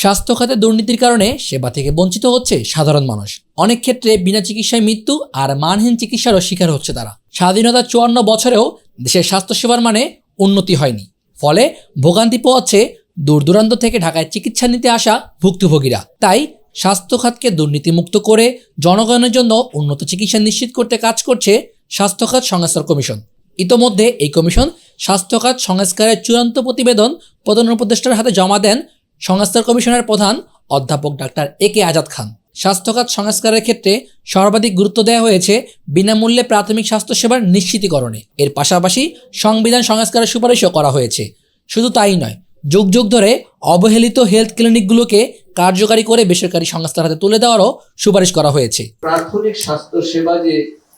স্বাস্থ্য খাতে দুর্নীতির কারণে সেবা থেকে বঞ্চিত হচ্ছে সাধারণ মানুষ। অনেক ক্ষেত্রে বিনা চিকিৎসায় মৃত্যু আর মানহীন চিকিৎসারও শিকার হচ্ছে তারা। স্বাধীনতা চুয়ান্ন বছরেও দেশের স্বাস্থ্যসেবার মানে উন্নতি হয়নি। ফলে ভোগান্তি পোয়াচ্ছে দূর দূরান্ত থেকে ঢাকায় চিকিৎসা নিতে আসা ভুক্তভোগীরা। তাই স্বাস্থ্য খাতকে দুর্নীতিমুক্ত করে জনগণের জন্য উন্নত চিকিৎসা নিশ্চিত করতে কাজ করছে স্বাস্থ্য খাত সংস্কার কমিশন। ইতোমধ্যে এই কমিশন স্বাস্থ্য খাত সংস্কারের চূড়ান্ত প্রতিবেদন প্রধান উপদেষ্টার হাতে জমা দেন সংস্কার কমিশনের প্রধান অধ্যাপক ডাক্তার এ কে আজাদ খান। স্বাস্থ্যখাত সংস্কারের ক্ষেত্রে সর্বাধিক গুরুত্ব দেওয়া হয়েছে বিনামূল্যে প্রাথমিক স্বাস্থ্যসেবার নিশ্চিতীকরণে। এর পাশাপাশি সংবিধান সংস্কারের সুপারিশও করা হয়েছে। শুধু তাই নয়, যুগ যুগ ধরে অবহেলিত হেলথ ক্লিনিকগুলোকে কার্যকারী করে বেসরকারি সংস্থার হাতে তুলে দেওয়ারও সুপারিশ করা হয়েছে। প্রাথমিক স্বাস্থ্য সেবা যে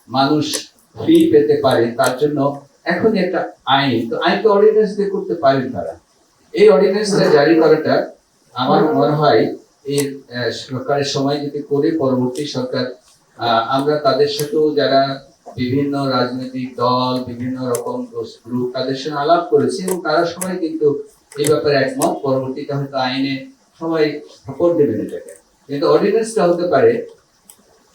মানুষ ফ্রি পেতে পারে, তার জন্য এখনই একটা আইন, তো আইন তো অর্ডিন্যান্স দিয়ে করতে পারেন তারা। এই অর্ডিন্যান্সটা জারি করাটা আমার মনে হয় এর সরকারের সময় যদি করে, পরবর্তী সরকার আমরা তাদের সাথেও যারা বিভিন্ন রাজনৈতিক দল, বিভিন্ন রকম গ্রুপ তাদের সঙ্গে আলাপ করেছি এবং তারা সবাই কিন্তু এই ব্যাপারে একমত। পরবর্তীতে হয়তো আইনে সবাই সাপোর্ট দেবেন এটাকে। কিন্তু অর্ডিন্যান্সটা হতে পারে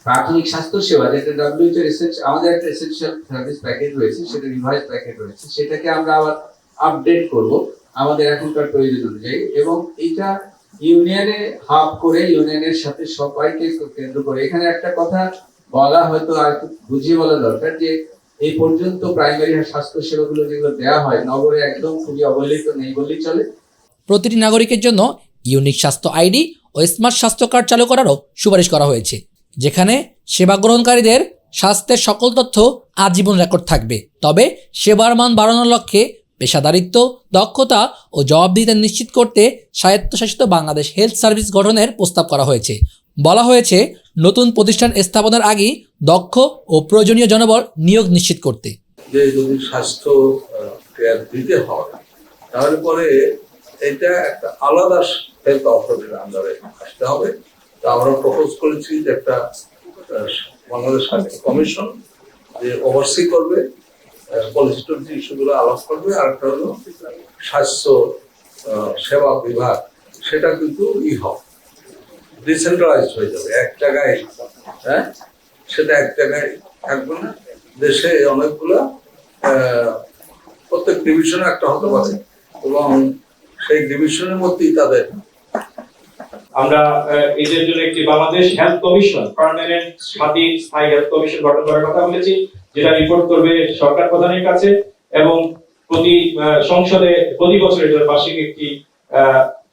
প্রাথমিক স্বাস্থ্য সেবা, যেটা ডাব্লিউএইচও আমাদের একটা এসেনশিয়াল সার্ভিস প্যাকেজ রয়েছে, সেটা রিভাইজ প্যাকেজ রয়েছে, সেটাকে আমরা আবার আপডেট করব। আমাদের এখনকার প্রয়োজন অনুযায়ী। এবং এটা ইউনিয়নে হাব করে ইউনিয়নের সাথে সবাইকে কেন্দ্র করে। এখানে একটা কথা বলা হয়তো আর বুঝিয়ে বলা দরকার যে, এই পর্যন্ত প্রাইমারি স্বাস্থ্য সেবাগুলো যেগুলো দেওয়া হয়, নগরে একদম খুবই অবহেলিত নেই বললেই চলে। প্রতিটি নাগরিকের জন্য ইউনিক স্বাস্থ্য আইডি ও স্মার্ট স্বাস্থ্য কার্ড চালু করারও সুপারিশ করা হয়েছে, যেখানে সেবা গ্রহণকারীদের স্বাস্থ্যের সকল তথ্য আজীবন রেকর্ড থাকবে। তবে সেবার মান বাড়ানোর লক্ষ্যে পেশাদারিত্ব, দক্ষতা ও জবাবদিহিতা নিশ্চিত করতে স্বায়ত্তশাসিত বাংলাদেশ হেলথ সার্ভিস গঠনের প্রস্তাব করা হয়েছে। বলা হয়েছে, নতুন প্রতিষ্ঠান স্থাপনের আগেই দক্ষ ও প্রয়োজনীয় জনবল নিয়োগ নিশ্চিত করতে। যে যদি স্বাস্থ্য কেয়ার দিতে হয় এটা একটা আলাদা হেলথ অথরিটির আন্ডারে আসতে হবে। আমরা প্রপোজ করেছি যে একটা বাংলাদেশ কমিশন যে ওভারসি করবে। পলিসিটন ইস্যুগুলো আলাপ করবে। আর একটা হলো স্বাস্থ্য সেবা বিভাগ, সেটা কিন্তু ই হবে। ডিসেন্ট্রালাইজ হয়ে যাবে। এক জায়গায় হ্যাঁ? সেটা এক জায়গায় থাকবে না। দেশে অনেকগুলো প্রত্যেক ডিভিশনে একটা হতে পারে। এবং সেই ডিভিশনের মধ্যেই তাদের আমরা এদের জন্য একটি বাংলাদেশ হেলথ কমিশন পার্মানেন্ট স্বাধীন স্থায়ী হেলথ কমিশন গঠন করার কথা বলেছি। যেটা রিপোর্ট করবে সরকার প্রধানের কাছে এবং প্রতি সংসদে প্রতি বছর এটার বার্ষিক একটি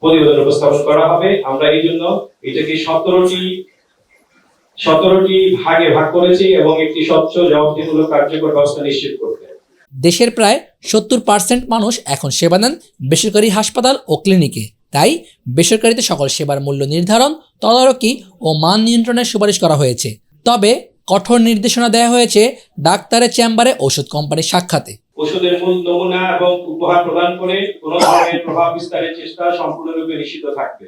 প্রতিবেদন উপস্থাপন করা হবে। আমরা এই জন্য এটাকে সতেরোটি সতেরোটি ভাগে ভাগ করেছি এবং একটি স্বচ্ছ কার্যকর ব্যবস্থা নিশ্চিত করতে দেশের প্রায় সত্তর পার্সেন্ট মানুষ এখন সেবা নেন বেসরকারি হাসপাতাল ও ক্লিনিকে। তাই বেসরকারিতে সকল সেবার মূল্য নির্ধারণ, তদারকি ও মান নিয়ন্ত্রণের সুপারিশ করা হয়েছে। তবে কঠোর নির্দেশনা দেওয়া হয়েছে ডাক্তারের চেম্বারে ওষুধ কোম্পানির সাক্ষাতে। ওষুধের মূল নমুনা এবং উপহার প্রদান করে কোনো ধরনের প্রভাব বিস্তারের চেষ্টা সম্পূর্ণরূপে নিষিদ্ধ থাকবে।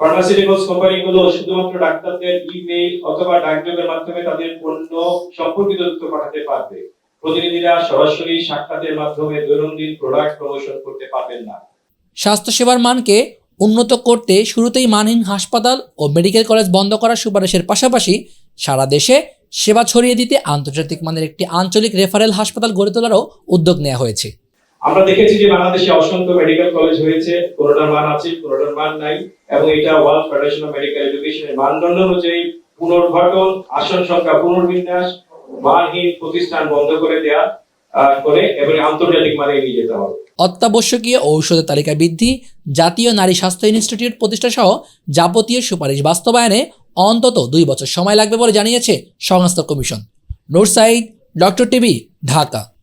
ফার্মাসিউটিক্যালস কোম্পানিগুলো শুধুমাত্র ডাক্তারদের ইমেইল অথবা ডাকযোগের মাধ্যমে তাদের পণ্য সম্পর্কিত তথ্য পাঠাতে পারবে। প্রতিনিধিরা সরাসরি সাক্ষাতের মাধ্যমে দৈনন্দিন প্রোডাক্ট প্রমোশন করতে পারবেন না। স্বাস্থ্যসেবার মানকে উন্নত করতে শুরুতেই মানহীন হাসপাতাল ও মেডিকেল কলেজ বন্ধ করার সুপারিশের পাশাপাশি সারা দেশে সেবা ছড়িয়ে দিতে আন্তর্জাতিক মানের একটি আঞ্চলিক রেফারেল হাসপাতাল গড়ে তোলারও উদ্যোগ নেওয়া হয়েছে। আমরা দেখেছি যে বাংলাদেশে অসংখ্য মেডিকেল কলেজ হয়েছে কোনোটার মান আছে কোনোটার মান নাই এবং এটা ওয়ার্ল্ড ফেডারেশন অফ মেডিকেল এডুকেশনের মানদণ্ড অনুযায়ী পুনর্গঠন আসন সংখ্যা পুনর্বিন্যাস মানহীন প্রতিষ্ঠান বন্ধ করে দেয়া করে এবং আন্তর্জাতিক মানে নিয়ে যেতে হবে। অত্যাবশ্যকীয় ঔষধের তালিকা বৃদ্ধি জাতীয় নারী স্বাস্থ্য ইনস্টিটিউট প্রতিষ্ঠা সহ যাবতীয় সুপারিশ বাস্তবায়নে অন্তত দুই বছর সময় লাগবে বলে জানিয়েছে সংস্থা কমিশন। নোর ডক্টর টিভি ঢাকা।